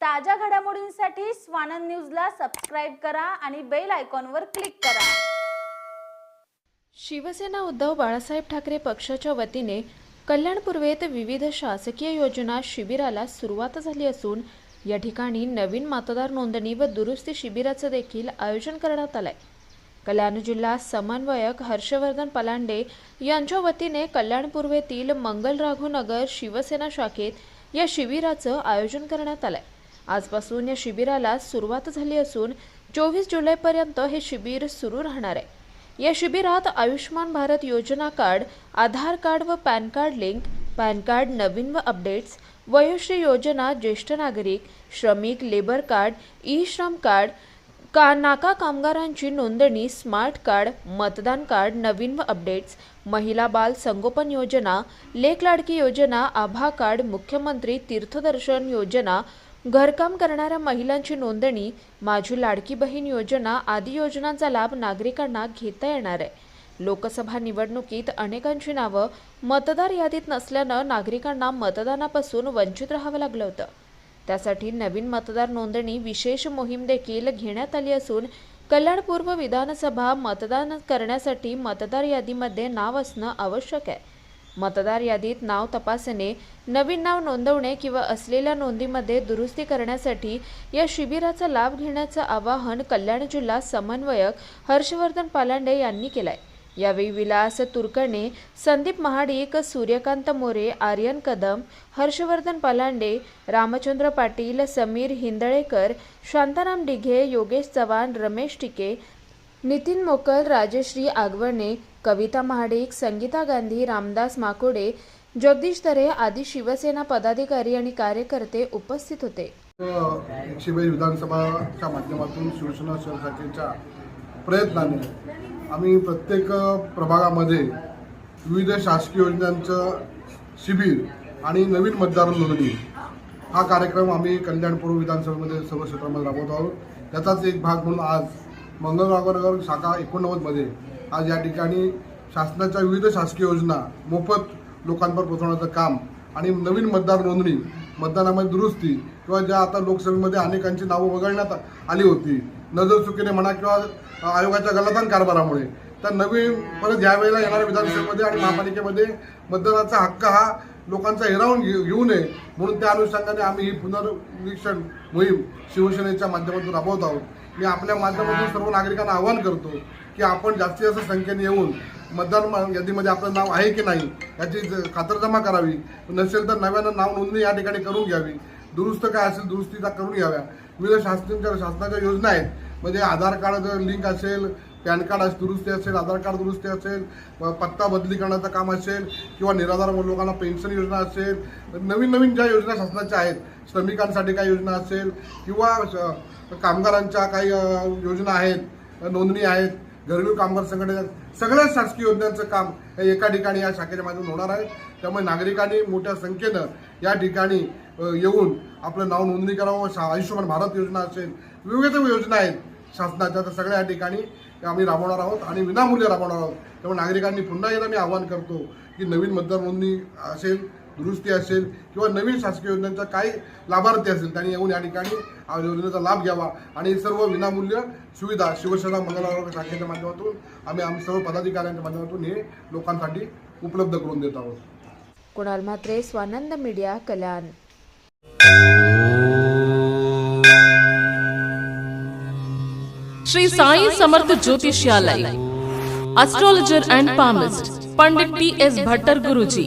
ताज्या घडामोडींसाठी स्वानंद न्यूजला सबस्क्राईब करा आणि बेल आयकॉनवर क्लिक करा. शिवसेना उद्धव बाळासाहेब ठाकरे पक्षाच्या वतीने कल्याण पूर्वेत विविध शासकीय योजना शिबिराला सुरुवात झाली असून या ठिकाणी नवीन मतदार नोंदणी व दुरुस्ती शिबिराचं देखील आयोजन करण्यात आलंय. कल्याण जिल्हा समन्वयक हर्षवर्धन पलांडे यांच्या वतीने कल्याण पूर्वेतील मंगलराघवनगर शिवसेना शाखेत या शिबिराचं आयोजन करण्यात आलंय. आजपासून या शिबिराला सुरुवात झाली असून चोवीस जुलैपर्यंत हे शिबिर सुरू राहणार आहे. या शिबिरात आयुष्मान भारत योजना कार्ड आधार कार्ड व PAN card link PAN card नवीन व अपडेट्स वयोश्री योजना ज्येष्ठ नागरिक श्रमिक labour card e Shram card का नाका कामगारांची नोंदणी स्मार्ट कार्ड मतदान कार्ड नवीन व अपडेट्स महिला बाल संगोपन योजना लेख लाडकी योजना आभा कार्ड मुख्यमंत्री तीर्थदर्शन योजना घरकाम करणाऱ्या महिलांची नोंदणी माझी लाडकी बहीण योजना आदी योजनांचा लाभ नागरिकांना घेता येणार आहे. लोकसभा निवडणुकीत अनेकांची नावं मतदार यादीत नसल्यानं नागरिकांना मतदानापासून वंचित राहावं लागलं होतं. त्यासाठी नवीन मतदार नोंदणी विशेष मोहीम देखील घेण्यात आली असून कल्याण पूर्व विधानसभा मतदान करण्यासाठी मतदार यादीमध्ये नाव असणं आवश्यक आहे. मतदार यादीत नाव तपासणे नवीन नाव नोंदवणे किंवा असलेल्या नोंदीमध्ये दुरुस्ती करण्यासाठी या शिबिराचा लाभ घेण्याचं आवाहन कल्याण जिल्हा समन्वयक हर्षवर्धन पालांडे यांनी केलंय. यावेळी विलास तुरकणे संदीप महाडिक सूर्यकांत मोरे आर्यन कदम हर्षवर्धन पलांडे रामचंद्र पाटील समीर हिंदळेकर शांताराम डिघे योगेश चव्हाण रमेश टिके नितीन मोकल राजश्री आगवणे कविता महाडिक संगीता गांधी रामदास माकोडे जगदीश तरे आदी शिवसेना पदाधिकारी आणि कार्यकर्ते उपस्थित होते. एकशे विधानसभाच्या माध्यमातून शिवसेना शिवसेनेच्या प्रयत्नाने आम्ही प्रत्येक प्रभागामध्ये विविध शासकीय योजनांचं शिबिर आणि नवीन मतदार नोंदणी हा कार्यक्रम आम्ही कल्याणपूर्व विधानसभेमध्ये सर्व क्षेत्रामध्ये राबवत आहोत. त्याचाच एक भाग म्हणून आज मंगळवारनगर शाखा एकोणनव्वदमध्ये आज या ठिकाणी शासनाच्या विविध शासकीय योजना मोफत लोकांवर पोहोचवण्याचं काम आणि नवीन मतदार नोंदणी मतदानामध्ये दुरुस्ती किंवा ज्या आता लोकसभेमध्ये अनेकांची नावं वगळण्यात आली होती. नजर चुकीने म्हणा किंवा आयोगाच्या गलतान कारभारामुळे. तर नवीन परत यावेळेला येणाऱ्या विधानसभेमध्ये आणि महापालिकेमध्ये मतदानाचा हक्क हा लोकांचा हिरावून घे- घेऊ नये. म्हणून त्या अनुषंगाने आम्ही ही पुनर्निरीक्षण मोहीम शिवसेनेच्या माध्यमातून राबवत आहोत. मी आपल्या माध्यमातून सर्व नागरिकांना आवाहन करतो की आपण जास्तीत जास्त संख्येने येऊन मतदार यादीमध्ये आपलं नाव आहे की नाही याची ज- खातरजमा करावी. नसेल तर नव्यानं नाव नोंदणी या ठिकाणी करून घ्यावी. दुरुस्त काय असेल दुरुस्तीचा करून घ्याव्या. विविध शासनाच्या शासनाच्या योजना आहेत. म्हणजे आधार कार्ड लिंक असेल पॅन कार्ड असेल दुरुस्ती असेल आधार कार्ड दुरुस्ती असेल पत्ता बदली करण्याचं काम असेल किंवा निराधार लोकांना पेन्शन योजना असेल नवीन नवीन ज्या योजना शासनाच्या आहेत श्रमिकांसाठी काही योजना असेल किंवा कामगारांच्या काही योजना आहेत नोंदणी आहेत घरेलू कामगार संघटना सगळ्या शासकीय योजनांचं काम हे एका ठिकाणी या शाखेच्या माध्यमातून होणार आहे. त्यामुळे नागरिकांनी मोठ्या संख्येनं या ठिकाणी येऊन आपलं नाव नोंदणी करावं. शा- आयुष्यमान भारत योजना असेल विविध योजना आहेत शासनाच्या. तर सगळ्या या ठिकाणी आम्ही राबवणार आहोत आणि विनामूल्य राबवणार आहोत. त्यामुळे नागरिकांनी पुन्हा एकदा मी आवाहन करतो की नवीन मतदार नोंदणी असेल दुरुस्ती असेल किंवा नवीन शासकीय योजनांचा काही लाभार्थी असेल त्यांनी येऊन या ठिकाणी योजनेचा लाभ घ्यावा. आणि ही सर्व विनामूल्य सुविधा शिवसेना मंगळवार शाखेच्या माध्यमातून आम्ही आम्ही सर्व पदाधिकाऱ्यांच्या माध्यमातून हे लोकांसाठी उपलब्ध करून देत आहोत. Kunal Mhatre Swanand media Kalyan. Shri Sai Samarth Jyotishalay. Astrologer and palmist Pandit T S Bhattar Guruji